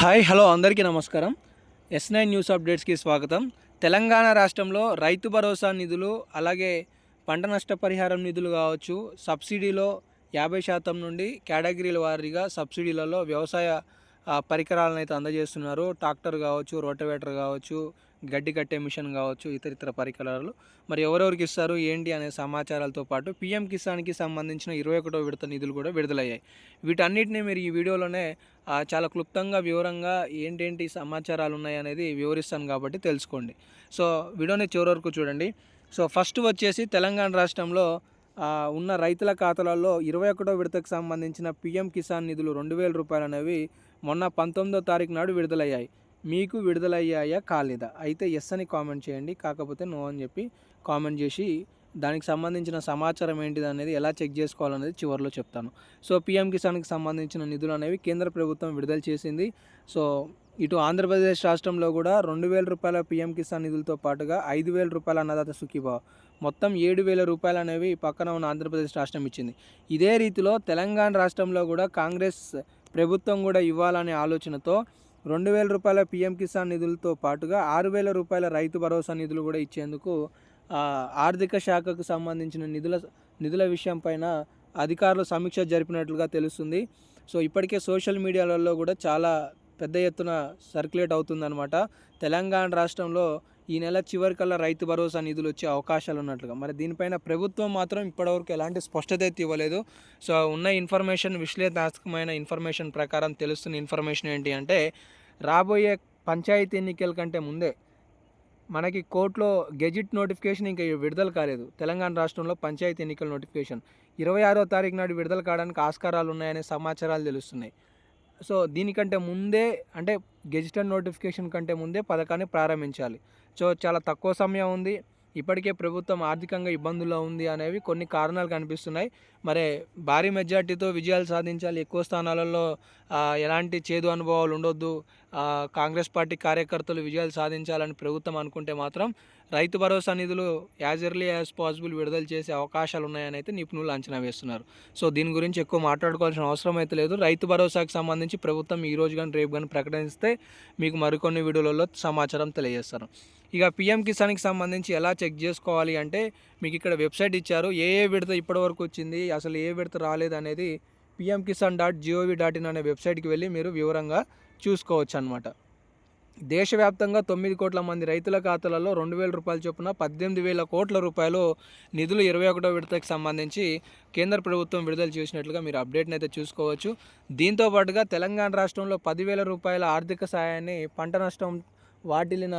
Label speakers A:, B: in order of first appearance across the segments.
A: Hi hello అందరికీ నమస్కారం. Yes nine news అప్డేట్స్కి స్వాగతం. తెలంగాణ రాష్ట్రంలో రైతు భరోసా నిధులు అలాగే పంట నష్టపరిహారం నిధులు కావచ్చు సబ్సిడీలో యాభై శాతం నుండి కేటగిరీల వారీగా సబ్సిడీలలో వ్యవసాయ పరికరాలను అయితే అందజేస్తున్నారు. ట్రాక్టర్ కావచ్చు రోటవేటర్ కావచ్చు గడ్డి కట్టే మిషన్ కావచ్చు ఇతర ఇతర పరికరాలు. మరి ఎవరెవరికి ఇస్తారు ఏంటి అనే సమాచారాలతో పాటు పిఎం కిసాన్కి సంబంధించిన ఇరవై ఒకటో విడత నిధులు కూడా విడుదలయ్యాయి. వీటన్నిటిని మీరు ఈ వీడియోలోనే చాలా క్లుప్తంగా వివరంగా ఏంటేంటి సమాచారాలు ఉన్నాయి అనేది వివరిస్తాను కాబట్టి తెలుసుకోండి. సో వీడియోని చివరి వరకు చూడండి. సో ఫస్ట్ వచ్చేసి తెలంగాణ రాష్ట్రంలో ఉన్న రైతుల ఖాతాలలో ఇరవై ఒకటో విడతకు సంబంధించిన పిఎం కిసాన్ నిధులు రెండు వేల రూపాయలు అనేవి మొన్న పంతొమ్మిదో తారీఖు నాడు విడుదలయ్యాయి. మీకు విడుదలయ్యాయా కాలేదా? అయితే ఎస్ అని కామెంట్ చేయండి. కాకపోతే నో అని చెప్పి కామెంట్ చేసి దానికి సంబంధించిన సమాచారం ఏంటిది అనేది ఎలా చెక్ చేసుకోవాలనేది చివరిలో చెప్తాను. సో పిఎం కిసాన్కి సంబంధించిన నిధులు అనేవి కేంద్ర ప్రభుత్వం విడుదల చేసింది. సో ఇటు ఆంధ్రప్రదేశ్ రాష్ట్రంలో కూడా రెండు వేల రూపాయల పిఎం కిసాన్ నిధులతో పాటుగా ఐదు వేల రూపాయల అన్నదాత సుఖీభావ. మొత్తం ఏడు వేల రూపాయలు అనేవి పక్కన ఉన్న ఆంధ్రప్రదేశ్ రాష్ట్రం ఇచ్చింది. ఇదే రీతిలో తెలంగాణ రాష్ట్రంలో కూడా కాంగ్రెస్ ప్రభుత్వం కూడా ఇవ్వాలనే ఆలోచనతో రెండు వేల రూపాయల పిఎం కిసాన్ నిధులతో పాటుగా ఆరు వేల రూపాయల రైతు భరోసా నిధులు కూడా ఇచ్చేందుకు ఆర్థిక శాఖకు సంబంధించిన నిధుల నిధుల విషయం పైన అధికారులు సమీక్ష జరిపినట్లుగా తెలుస్తుంది. సో ఇప్పటికే సోషల్ మీడియాలలో కూడా చాలా పెద్ద ఎత్తున సర్క్యులేట్ అవుతుందన్నమాట. తెలంగాణ రాష్ట్రంలో ఈ నెల చివరికల్లా రైతు భరోసా నిధులు వచ్చే అవకాశాలు ఉన్నట్లుగా. మరి దీనిపైన ప్రభుత్వం మాత్రం ఇప్పటివరకు ఎలాంటి స్పష్టత అయితే ఇవ్వలేదు. సో ఉన్న ఇన్ఫర్మేషన్ విశ్లేషణాత్మకమైన ఇన్ఫర్మేషన్ ప్రకారం తెలుస్తున్న ఇన్ఫర్మేషన్ ఏంటి అంటే రాబోయే పంచాయతీ ఎన్నికల కంటే ముందే మనకి కోర్టులో గెజిట్ నోటిఫికేషన్ ఇంకా విడుదల కాలేదు. తెలంగాణ రాష్ట్రంలో పంచాయతీ ఎన్నికల నోటిఫికేషన్. ఇరవై ఆరో తారీఖు నాడు విడుదల కావడానికి ఆస్కారాలు ఉన్నాయనే సమాచారాలు తెలుస్తున్నాయి. సో దీనికంటే ముందే అంటే గెజిటెడ్ నోటిఫికేషన్ కంటే ముందే పథకాన్ని ప్రారంభించాలి. సో చాలా తక్కువ సమయం ఉంది. ఇప్పటికే ప్రభుత్వం ఆర్థికంగా ఇబ్బందుల్లో ఉంది అనేవి కొన్ని కారణాలు కనిపిస్తున్నాయి. మరి భారీ మెజార్టీతో విజయాలు సాధించాలి ఎక్కువ స్థానాలలో ఎలాంటి చేదు అనుభవాలు ఉండొద్దు కాంగ్రెస్ పార్టీ కార్యకర్తలు విజయాలు సాధించాలని ప్రభుత్వం అనుకుంటే మాత్రం రైతు భరోసా నిధులు యాజ్ ఎర్లీ యాజ్ పాసిబుల్ విడుదల చేసే అవకాశాలు ఉన్నాయని అయితే నిపుణులు అంచనా వేస్తున్నారు. సో దీని గురించి ఎక్కువ మాట్లాడుకోవాల్సిన అవసరం అయితే లేదు. రైతు భరోసాకు సంబంధించి ప్రభుత్వం ఈ రోజు కానీ రేపు కానీ ప్రకటిస్తే మీకు మరికొన్ని వీడియోలలో సమాచారం తెలియజేస్తాను. ఇక పిఎం కిసాన్కి సంబంధించి ఎలా చెక్ చేసుకోవాలి అంటే మీకు ఇక్కడ వెబ్సైట్ ఇచ్చారు. ఏ ఏ విడత ఇప్పటివరకు వచ్చింది? అసలు ఏ విడత రాలేదు అనేది PM Kisan dot gov dot in అనే వెబ్సైట్కి వెళ్ళి మీరు వివరంగా చూసుకోవచ్చు అనమాట దేశవ్యాప్తంగా తొమ్మిది కోట్ల మంది రైతుల ఖాతాలలో రెండు వేల రూపాయల చొప్పున పద్దెనిమిది వేల కోట్ల రూపాయలు నిధులు ఇరవై ఒకటో విడతకు సంబంధించి కేంద్ర ప్రభుత్వం విడుదల చేసినట్లుగా మీరు అప్డేట్ని అయితే చూసుకోవచ్చు. దీంతో పాటుగా తెలంగాణ రాష్ట్రంలో పదివేల రూపాయల ఆర్థిక సాయాన్ని పంట నష్టం వాటిల్లిన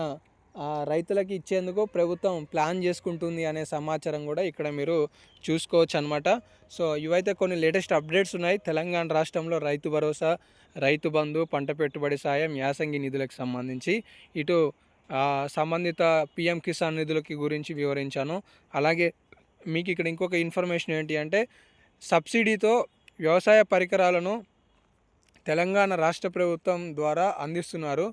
A: రైతులకి ఇచ్చేందుకు ప్రభుత్వం ప్లాన్ చేసుకుంటుంది అనే సమాచారం కూడా ఇక్కడ మీరు చూసుకోవచ్చు అనమాట సో ఇవైతే కొన్ని లేటెస్ట్ అప్డేట్స్ ఉన్నాయి. తెలంగాణ రాష్ట్రంలో రైతు భరోసా రైతు బంధు పంట పెట్టుబడి సాయం యాసంగి నిధులకు సంబంధించి ఇటు సంబంధిత పిఎం కిసాన్ నిధులకి గురించి వివరించాను. అలాగే మీకు ఇక్కడ ఇంకొక ఇన్ఫర్మేషన్ ఏంటి అంటే సబ్సిడీతో వ్యవసాయ పరికరాలను తెలంగాణ రాష్ట్ర ప్రభుత్వం ద్వారా అందిస్తున్నారు.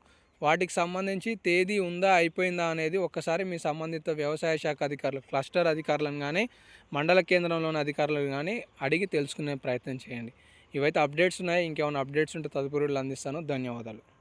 A: వాటికి సంబంధించి తేదీ ఉందా అయిపోయిందా అనేది ఒక్కసారి మీ సంబంధిత వ్యవసాయ శాఖ అధికారులు క్లస్టర్ అధికారులను కానీ మండల కేంద్రంలోని అధికారులను కానీ అడిగి తెలుసుకునే ప్రయత్నం చేయండి. ఇవైతే అప్డేట్స్ ఉన్నాయి. ఇంకేమైనా అప్డేట్స్ ఉంటే తదుపరి అందిస్తాను. ధన్యవాదాలు.